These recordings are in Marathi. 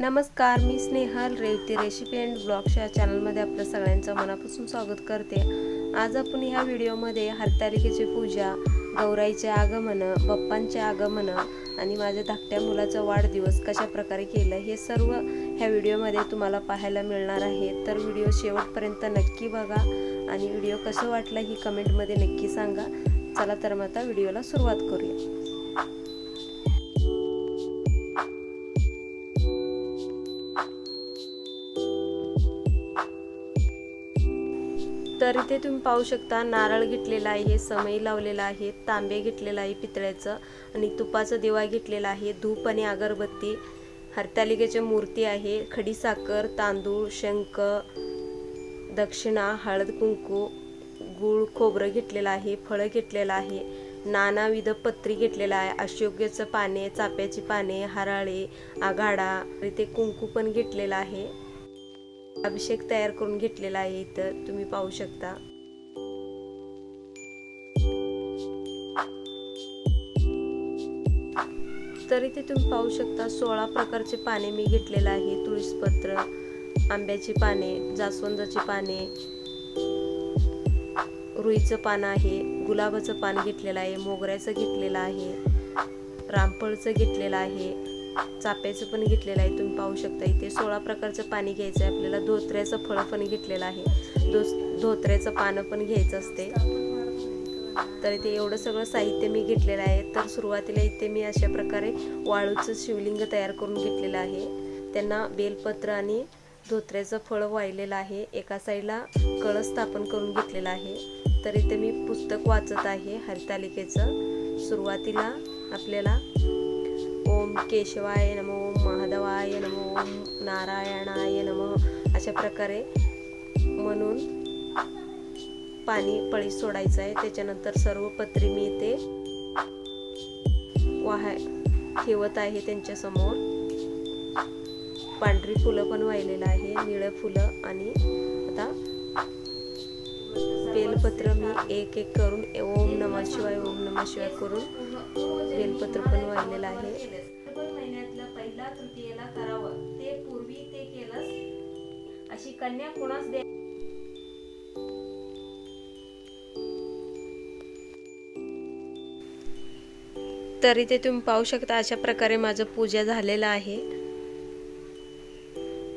नमस्कार मी स्नेहल रेवती रेसिपी अँड ब्लॉगच्या चॅनलमध्ये आपलं सगळ्यांचं मनापासून स्वागत करते. आज आपण ह्या व्हिडिओमध्ये हरतालिकेची पूजा गौराईचे आगमन बाप्पांचे आगमन आणि माझ्या धाकट्या मुलाचा वाढदिवस कशा प्रकारे केलं हे सर्व ह्या व्हिडिओमध्ये तुम्हाला पाहायला मिळणार आहे. तर व्हिडिओ शेवटपर्यंत नक्की बघा आणि व्हिडिओ कसं वाटलं ही कमेंटमध्ये नक्की सांगा. चला तर मग आता व्हिडिओला सुरुवात करूया. तर इथे तुम्ही पाहू शकता नारळ घेतलेला आहे समई लावलेला आहे तांबे घेतलेला आहे पितळ्याचं आणि तुपाचा दिवा घेतलेला आहे धूप आणि अगरबत्ती हरतालिकेची मूर्ती आहे खडीसाखर तांदूळ शंख दक्षिणा हळद कुंकू गूळ खोबरं घेतलेलं आहे फळं घेतलेलं आहे नानाविध पत्री घेतलेला आहे अशोग्याचं पाने चाप्याची पाने हराळे आघाडा इथे कुंकू पण घेतलेला आहे. अभिषेक तयार करून घेतलेला आहे इथं तुम्ही पाहू शकता. तर इथे तुम्ही पाहू शकता सोळा प्रकारचे पाने मी घेतलेलं आहे. तुळशीपत्र आंब्याची पाने जास्वंदाची पाने रुईचं पान आहे गुलाबाचं पान घेतलेलं आहे मोगऱ्याचं घेतलेलं आहे रामफळचं घेतलेलं आहे चाप्याचं पण घेतलेलं आहे. तुम्ही पाहू शकता इथे सोळा प्रकारचं पाणी घ्यायचं आहे आपल्याला धोत्र्याचं फळ पण घेतलेलं आहे. दो धोत्र्याचं पानं पण घ्यायचं असते. तर इथे एवढं सगळं साहित्य मी घेतलेलं आहे. तर सुरुवातीला इथे मी अशा प्रकारे वाळूचं शिवलिंग तयार करून घेतलेलं आहे. त्यांना बेलपत्र आणि धोत्र्याचं फळ वाहिलेलं आहे. एका साईडला कळस स्थापन करून घेतलेलं आहे. तर इथे मी पुस्तक वाचत आहे हरितालिकेचं. सुरुवातीला आपल्याला ओम केशवाय नमो ओम महादेवाय नमो ओम नारायणाय नमो अशा प्रकारे म्हणून पाणी पळी सोडायचं आहे. त्याच्यानंतर सर्व पत्री मी इथे वाहाय ठेवत आहे त्यांच्यासमोर पांढरी फुलं पण वाहिलेलं आहे निळं फुलं आणि आता बेलपत्र मी एक एक करून ओम नमः शिवाय ओम नमः शिवाय करून बेलपत्र पण वाहिलेलं आहे. पहिला तृतीयेला करावं. ते पूर्वी ते केलंस. अशी कन्या कोणास द्या तर इथे तुम्ही पाहू शकता अशा प्रकारे माझं पूजा झालेलं आहे.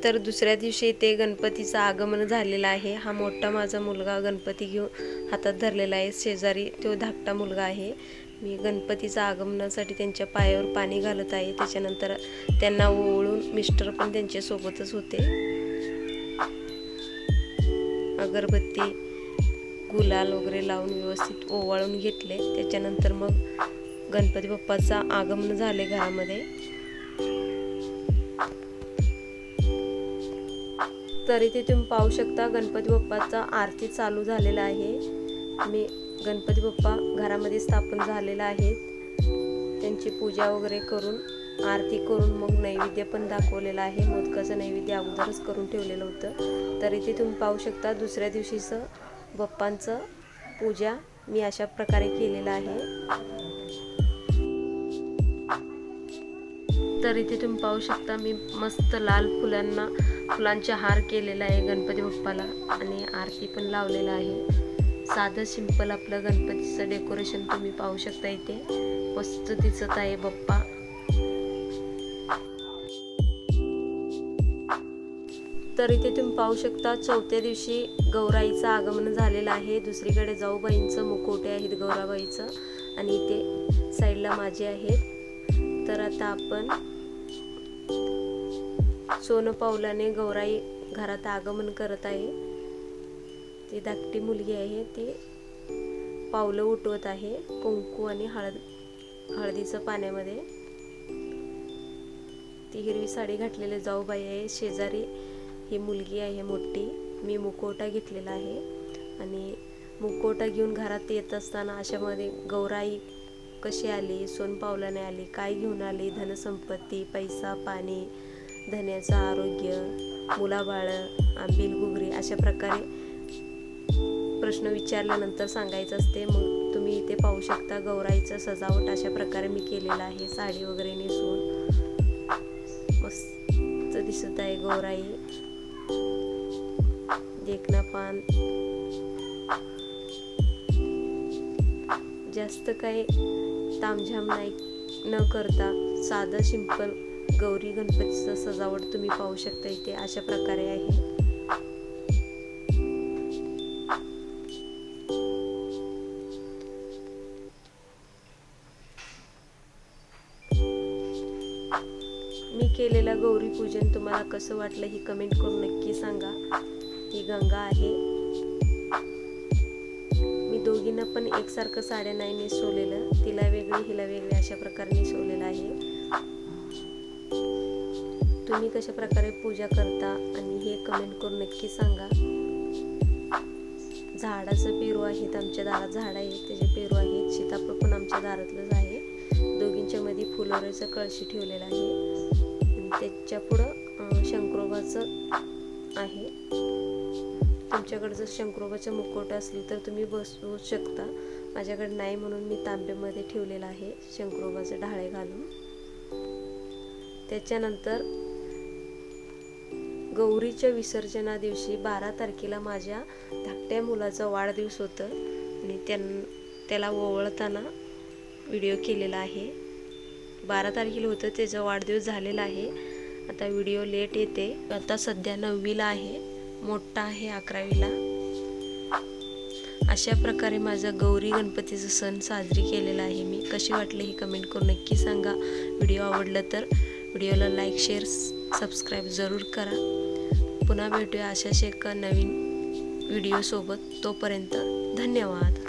तर दुसऱ्या दिवशी इथे गणपतीचं आगमन झालेलं आहे. हा मोठा माझा मुलगा गणपती घेऊन हातात धरलेला आहे. शेजारी तो धाकटा मुलगा आहे. मी गणपतीच्या आगमनासाठी त्यांच्या पायावर पाणी घालत आहे. त्याच्यानंतर त्यांना ओळून मिस्टर पण त्यांच्यासोबतच होते. अगरबत्ती गुलाल वगैरे लावून व्यवस्थित ओवाळून घेतले. त्याच्यानंतर मग गणपती बाप्पाचं आगमन झाले घरामध्ये. तरी ते तुम्ही पाहू शकता गणपती बाप्पाचा आरती चालू झालेला आहे. मी गणपती बाप्पा घरामध्ये स्थापन झालेला आहे. त्यांची पूजा वगैरे करून आरती करून मग नैवेद्य पण दाखवलेला आहे. मोदकाचं नैवेद्य अगोदरच करून ठेवलेलं होतं. तर इथे तुम्ही पाहू शकता दुसऱ्या दिवशीचं बाप्पांचं पूजा मी अशा प्रकारे केलेलं आहे. तर इथे तुम्ही पाहू शकता मी मस्त लाल फुलांना फुलांचे हार केलेला आहे गणपती बाप्पाला आणि आरती पण लावलेला आहे. साधं सिंपल आपलं गणपतीचं डेकोरेशन तुम्ही पाहू शकता इथे. मस्त दिसत आहे बाप्पा. तर इथे तुम्ही पाहू शकता चौथ्या दिवशी गौराईचं आगमन झालेलं आहे. दुसरीकडे जाऊबाईंचं मुकोटे आहेत गौराबाईचं आणि इथे साईडला माझे आहेत. तर आता आपण सोनं पावलाने गौराई घरात आगमन करत आहे. जी धाकटी मुलगी आहे ती पावलं उठवत आहे कुंकू आणि हळद हळदीचं पाण्यामध्ये. ती हिरवी साडी घातलेली जाऊबाई आहे शेजारी ही मुलगी आहे मोठी. मी मुकोटा घेतलेला आहे आणि मुकोटा घेऊन घरात येत असताना अशामध्ये गौराई कशी आली सोनपावलाने आली काय घेऊन आली? धनसंपत्ती पैसा पाणी धन्याचं आरोग्य मुलाबाळं आंबील गुगरी अशा प्रकारे प्रश्न विचारल्यानंतर सांगायचं असते मग तुम्ही इथे पाहू शकता गौराईचं सजावट अशा प्रकारे मी केलेलं आहे साडी वगैरे नेसून. मस्त दिसत आहे गौराई. देखना पान जास्त काही तामझाम नाही न करता साधं सिंपल गौरी गणपतीचं सजावट तुम्ही पाहू शकता इथे अशा प्रकारे आहे. मी केलेलं गौरी पूजन तुम्हाला कसं वाटलं ही कमेंट करून नक्की सांगा. ही गंगा आहे. मी दोघींना पण एकसारखं साड्या नाही नेसवलेलं. तिला वेगळी हिला वेगळी अशा प्रकारे नेसवलेलं आहे. तुम्ही कशा प्रकारे पूजा करता आणि हे कमेंट करून नक्की सांगा. झाडाचं पेरू आहेत आमच्या दारात झाड आहे त्याचे पेरू आहेत सीताफळ पण आमच्या दारातलंच आहे. दोघींच्या मध्ये फुलोऱ्याचं कळशी ठेवलेलं आहे. त्याच्या पुढं शंकरोबाचं आहे. तुमच्याकडे जर शंकरोबाचं मुखवट असेल तर तुम्ही बसवू शकता. माझ्याकडे नाही म्हणून मी तांब्यामध्ये ठेवलेलं आहे शंकरोबाचं ढाळे घालून. त्याच्यानंतर गौरीच्या विसर्जना दिवशी बारा तारखेला माझ्या धाकट्या मुलाचा वाढदिवस होतं आणि त्यां त्याला ओवळताना व्हिडिओ केलेला आहे. बारा तारखेला होतं त्याचा वाढदिवस झालेला आहे. आता व्हिडिओ लेट येते. आता सध्या नववीला आहे. मोठा आहे अकरावीला. अशा प्रकारे माझा गौरी गणपतीचा सण साजरी केलेला आहे मी. कशी वाटले हे कमेंट करून नक्की सांगा. व्हिडिओ आवडला तर व्हिडिओला लाईक शेअर सबस्क्राईब जरूर करा. पुन्हा भेटूया अशाच एका नवीन व्हिडिओसोबत तोपर्यंत धन्यवाद.